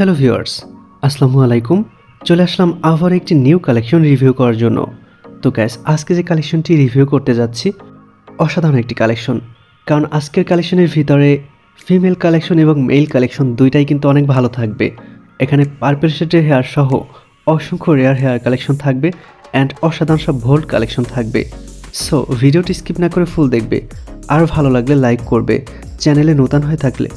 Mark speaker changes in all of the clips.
Speaker 1: Hello viewers আসসালামু আলাইকুম। চলে আসলাম আবার একটি নিউ কালেকশন রিভিউ করার জন্য। তো গ্যাস আজকে যে কালেকশনটি রিভিউ করতে যাচ্ছি, অসাধারণ একটি কালেকশন কারণ আজকের কালেকশনের ভিতরে ফিমেল কালেকশন এবং মেল কালেকশন দুইটাই কিন্তু অনেক ভালো থাকবে। এখানে পার্পেল শেডের হেয়ার সহ অসংখ্য রেয়ার হেয়ার কালেকশন থাকবে অ্যান্ড অসাধারণ সব ভোল্ড কালেকশন থাকবে। সো ভিডিওটি স্কিপ না করে ফুল দেখবে। আর ভালো লাগলে লাইক করবে। চ্যানেলে নতুন হয়ে থাকলে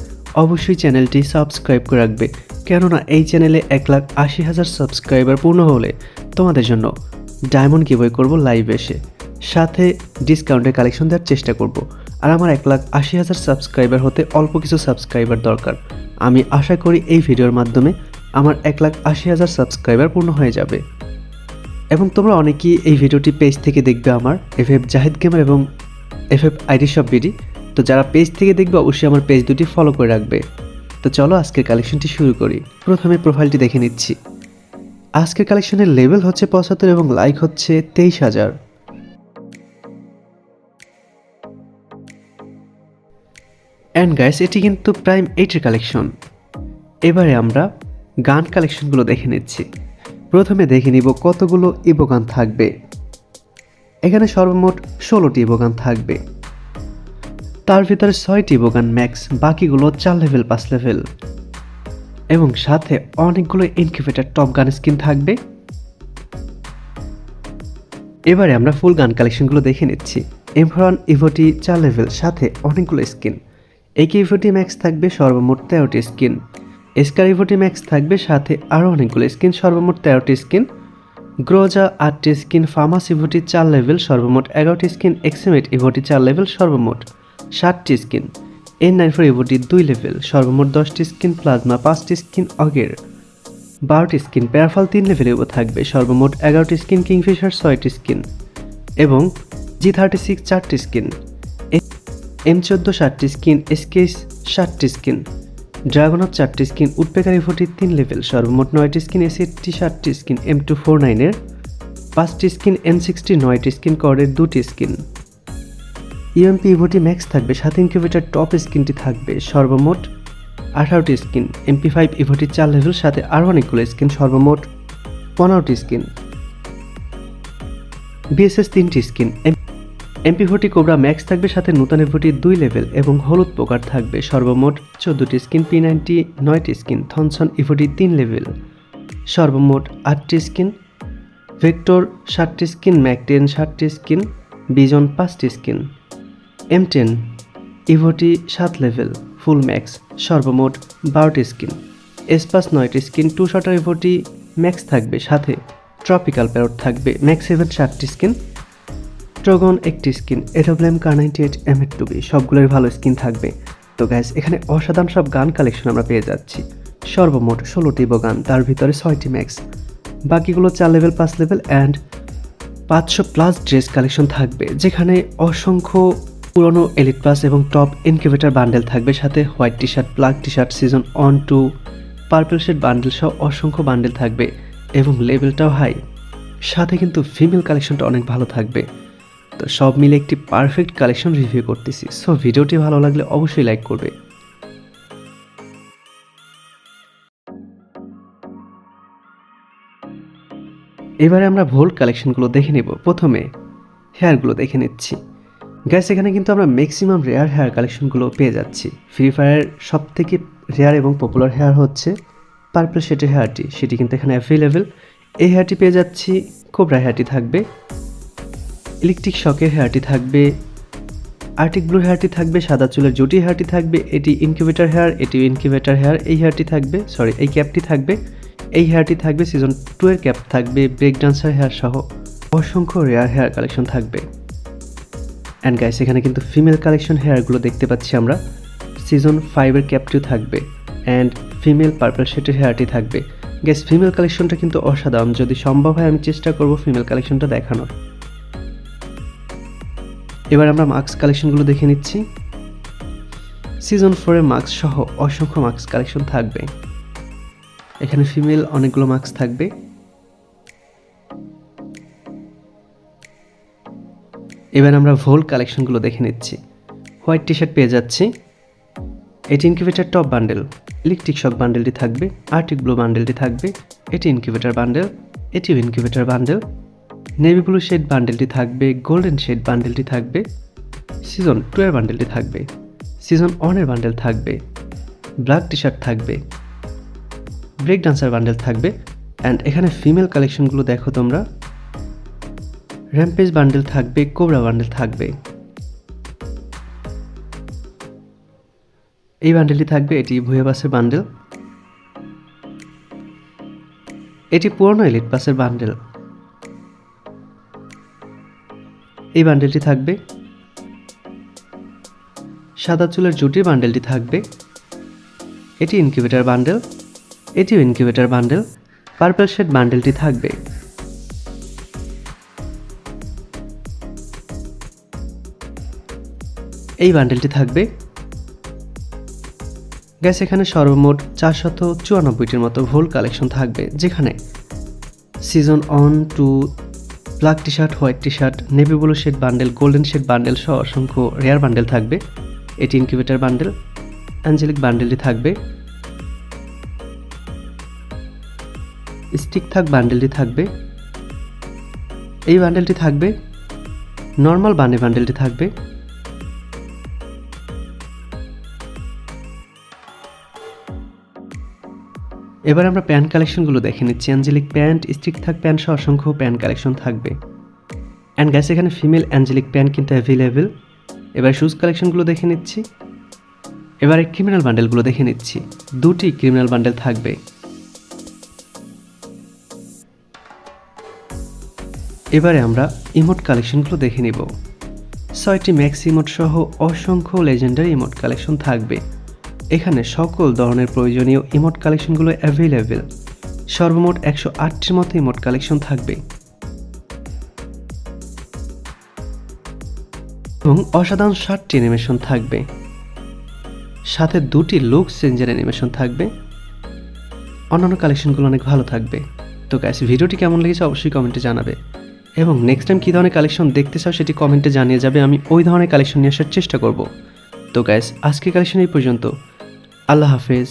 Speaker 1: অবশ্যই চ্যানেলটি সাবস্ক্রাইব করে রাখবে। কেননা এই চ্যানেলে এক লাখ আশি হাজার সাবস্ক্রাইবার পূর্ণ হলে তোমাদের জন্য ডায়মন্ড গিভওয়ে করব লাইভ এসে। সাথে ডিসকাউন্টের কালেকশন দেওয়ার চেষ্টা করব। আর আমার এক লাখ আশি হাজার সাবস্ক্রাইবার হতে অল্প কিছু সাবস্ক্রাইবার দরকার। আমি আশা করি এই ভিডিওর মাধ্যমে আমার এক লাখ আশি হাজার সাবস্ক্রাইবার পূর্ণ হয়ে যাবে। এবং তোমরা অনেকেই এই ভিডিওটি পেজ থেকে দেখবে আমার এফ এফ জাহিদ গেমার এবং এফ এফ আইডি সব বিডি তো যারা পেজ থেকে দেখবে, অবশ্যই আমার পেজ দুটি ফলো করে রাখবে। তো চলো আজকের কালেকশনটি শুরু করি। প্রথমে প্রোফাইলটি দেখে নিচ্ছি। আজকের কালেকশনের লেভেল হচ্ছে পঁচাত্তর এবং লাইক হচ্ছে তেইশ হাজার। অ্যান্ড গাইস এটি কিন্তু প্রাইম এইটের কালেকশন এবারে আমরা গান কালেকশনগুলো দেখে নিচ্ছি। প্রথমে দেখে নিব কতগুলো ইবোগান থাকবে। এখানে সর্বমোট ষোলোটি ইবোগান থাকবে। তার ভিতরে ছয়টি ইবোগান ম্যাক্স, বাকিগুলো চার লেভেল, পাঁচ লেভেল। এবং সাথে অনেকগুলো ইনকিউবেটার, টপ গান স্কিন থাকবে। এবারে আমরা ফুল গান কালেকশনগুলো দেখে নিচ্ছি। এমফরান, ইভোটি চার লেভেল, সাথে অনেকগুলো স্কিন। একে ইভোটি ম্যাক্স থাকবে সর্বমোট তেরোটি স্কিন। এসকার ইভোটি ম্যাক্স থাকবে, সাথে আরও অনেকগুলো স্কিন, সর্বমোট তেরোটি স্কিন। গ্রোজা আটটি স্কিন, ফার্মাস ইভোটি চার লেভেল, সর্বমোট এগারোটি স্কিন, এক্সিমেট ইভোটি চার লেভেল, সর্বমোট। ষাটটি স্কিন। এন নাইন ফোর ইভোটি দুই লেভেল সর্বমোট দশটি স্কিন প্লাজমা পাঁচটি স্কিন, অগের। বারোটি স্কিন প্যারাফল তিন লেভেলে থাকবে, সর্বমোট এগারোটি স্কিন কিংফিশার ছয়টি স্কিন। এবং জি থার্টি সিক্স চারটি স্কিন। এম চোদ্দ ষাটটি স্কিন এসকেস ষাটটি স্কিন। ড্রাগনপ চারটি স্কিন উডপেকার ইভোটি তিন লেভেল সর্বমোট নয়টি স্কিন এসএটি ষাটটি স্কিন এম টু ফোর নাইনের পাঁচটি স্কিন এম সিক্সটি নয়টি স্কিন কর্ডের দুটি স্কিন। ইউএমপি ইভোটি ম্যাক্স থাকবে সাত ইনকিউবেটার টপ স্কিনটি থাকবে সর্বমোট আঠারোটি স্কিন এমপি ফাইভ ইভোটি চার লেভেল সাথে আরও অনেকগুলো স্কিন সর্বমোট পনেরোটি স্কিন বিএসএস তিনটি skin MP forty cobra max থাকবে সাথে নূতন ইভোটি দুই লেভেল এবং হলুদ পোকার থাকবে সর্বমোট চোদ্দোটি স্কিন পি নাইনটি নয়টি স্কিন থনসন ইভোটি তিন লেভেল। সর্বমোট আটটি স্কিন ভেক্টর ষাটটি স্কিন ম্যাকটেন ষাটটি স্কিন বিজন পাঁচটি স্কিন এম টেন ইভোটি সাত লেভেল ফুল ম্যাক্স সর্বমোট বারোটি স্কিন এসপাস নয়টি স্কিন টু শটার ইভোটি ম্যাক্স থাকবে সাথে। ট্রপিক্যাল প্যারট থাকবে ম্যাক্স সেভেন ষাটটি স্কিন ট্রগন একটি skin aeroplane Kar ninety eight M এর টুবি সবগুলোর ভালো স্কিন থাকবে। তো গ্যাস এখানে অসাধারণ সব গান কালেকশন আমরা পেয়ে যাচ্ছি। সর্বমোট ষোলোটি গান তার ভিতরে ছয়টি ম্যাক্স বাকিগুলো চার লেভেল পাঁচ লেভেল অ্যান্ড পাঁচশো প্লাস ড্রেস কালেকশন থাকবে, যেখানে অসংখ্য পুরনো এলিট প্লাস এবং টপ ইনকিউবেটার বান্ডেল থাকবে সাথে white T shirt black T shirt season one two purple shade bundle সহ অসংখ্য বান্ডেল থাকবে এবং লেভেলটাও হাই সাথে কিন্তু ফিমেল কালেকশনটা অনেক ভালো থাকবে। তো সব মিলে একটি পারফেক্ট কালেকশন রিভিউ করতেছি। সো ভিডিওটি ভালো লাগলে অবশ্যই লাইক করবে। এবারে আমরা ভোল্ট কালেকশনগুলো দেখে নেব। প্রথমে হেয়ারগুলো দেখে নিচ্ছি। গ্যাস এখানে কিন্তু আমরা ম্যাক্সিমাম রেয়ার হেয়ার কালেকশনগুলো পেয়ে যাচ্ছি। ফ্রি ফায়ারের সব থেকে রেয়ার এবং পপুলার হেয়ার হচ্ছে পার্পল শেটের হেয়ারটি সেটি কিন্তু এখানে অ্যাভেলেবেল এই হেয়ারটি পেয়ে যাচ্ছি কোবরা হেয়ারটি থাকবে। ইলেকট্রিক শকের হেয়ারটি থাকবে। আর্টিক ব্লু হেয়ারটি থাকবে, সাদা চুলের জুটি হেয়ারটি থাকবে, এটি ইনকিউবেটার হেয়ার এটি ইনকিউবেটার হেয়ার এই হেয়ারটি থাকবে সরি এই ক্যাপটি থাকবে। এই হেয়ারটি থাকবে সিজন টু এর ক্যাপ থাকবে ব্রেক ডান্সার হেয়ার সহ অসংখ্য রেয়ার হেয়ার কালেকশন থাকবে। অ্যান্ড গাইস এখানে কিন্তু ফিমেল কালেকশন হেয়ারগুলো দেখতে পাচ্ছি আমরা। সিজন ফাইভের ক্যাপটিও থাকবে। অ্যান্ড ফিমেল পার্পল শেটের হেয়ারটি থাকবে। গ্যাস ফিমেল কালেকশনটা কিন্তু অসাধারণ। যদি সম্ভব হয়, আমি চেষ্টা করব ফিমেল কালেকশনটা দেখানোর। এবার আমরা মাস্ক কালেকশনগুলো দেখে নিচ্ছি। সিজন ফোরের মাস্ক সহ অসংখ্য মাস্ক কালেকশন থাকবে। এখানে ফিমেল অনেকগুলো মাস্ক থাকবে। এবার আমরা ভোল কালেকশনগুলো দেখে নিচ্ছি। হোয়াইট টি শার্ট পেয়ে যাচ্ছি। এটি incubator top bundle electric shock বান্ডেলটি থাকবে আর্টিক ব্লু বান্ডেলটি থাকবে এটি ইনকিউবেটার বান্ডেল এটিও incubator bundle navy blue shade বান্ডেলটি থাকবে গোল্ডেন শেড বান্ডেলটি থাকবে। সিজন টু এর বান্ডেলটি থাকবে। সিজন ওয়ানের বান্ডেল থাকবে। ব্ল্যাক টি শার্ট থাকবে। ব্রেক ডান্সার বান্ডেল থাকবে। অ্যান্ড এখানে ফিমেল কালেকশনগুলো দেখো তোমরা। র্যাম্পেজ বান্ডেল থাকবে কোবরা বান্ডেল থাকবে। এই বান্ডেলটি থাকবে এটি ভুয়া বাসের বান্ডেল এটি পুরনো এলিট বাসের বান্ডেল এই বান্ডেলটি থাকবে। সাদা চুলের জুটির বান্ডেলটি থাকবে। এটি ইনকিউবেটার বান্ডেল এটিও ইনকিউবেটার বান্ডেল পার্পল শেড বান্ডেলটি থাকবে। এই বান্ডেলটি থাকবে। গ্যাস, এখানে সর্বমোট চারশত চুয়ানব্বইটির মতো ভোল কালেকশন থাকবে, যেখানে season one two, black T shirt white T shirt navy blue shade bundle, golden shade bundle সহ অসংখ্য রেয়ার বান্ডেল থাকবে। এটি ইনকিউবেটার বান্ডেল, অ্যাঞ্জেলিক বান্ডেলটি থাকবে। স্টিক থাক বান্ডেলটি থাকবে। এই বান্ডেলটি থাকবে, নর্মাল বানে বান্ডেলটি থাকবে। এবার আমরা প্যান্ট কালেকশনগুলো দেখে নিচ্ছি। অ্যাঞ্জেলিক প্যান্ট, স্টিক থাক প্যান্ট সহ অসংখ্য প্যান্ট কালেকশন থাকবে। অ্যান্ড গ্যাস এখানে ফিমেল অ্যাঞ্জেলিক প্যান্ট কিন্তু অ্যাভেলেবেল এবার শুজ কালেকশনগুলো দেখে নিচ্ছি। এবারে ক্রিমিনাল বান্ডেলগুলো দেখে নিচ্ছি। দুটি ক্রিমিনাল বান্ডেল থাকবে। এবারে আমরা ইমোট কালেকশনগুলো দেখে নিব। ছয়টি ম্যাক্স ইমোট সহ অসংখ্য লেজেন্ডারি ইমোট কালেকশন থাকবে। এখানে সকল ধরনের প্রয়োজনীয় ইমোট কালেকশনগুলো অ্যাভেলেবেল সর্বমোট একশো আটটির মতো ইমোট কালেকশন থাকবে। এবং অসাধারণ ষাটটি অ্যানিমেশন থাকবে। সাথে দুটি লুক চেঞ্জের অ্যানিমেশন থাকবে। অন্যান্য কালেকশনগুলো অনেক ভালো থাকবে। তো গ্যাস ভিডিওটি কেমন লেগেছে অবশ্যই কমেন্টে জানাবে। এবং নেক্সট টাইম কী ধরনের কালেকশন দেখতে চাও সেটি কমেন্টে জানিয়ে যাবে। আমি ওই ধরনের কালেকশন নিয়ে আসার চেষ্টা করব। তো গ্যাস আজকের কালেকশন এই পর্যন্ত। আল্লাহ হাফেজ।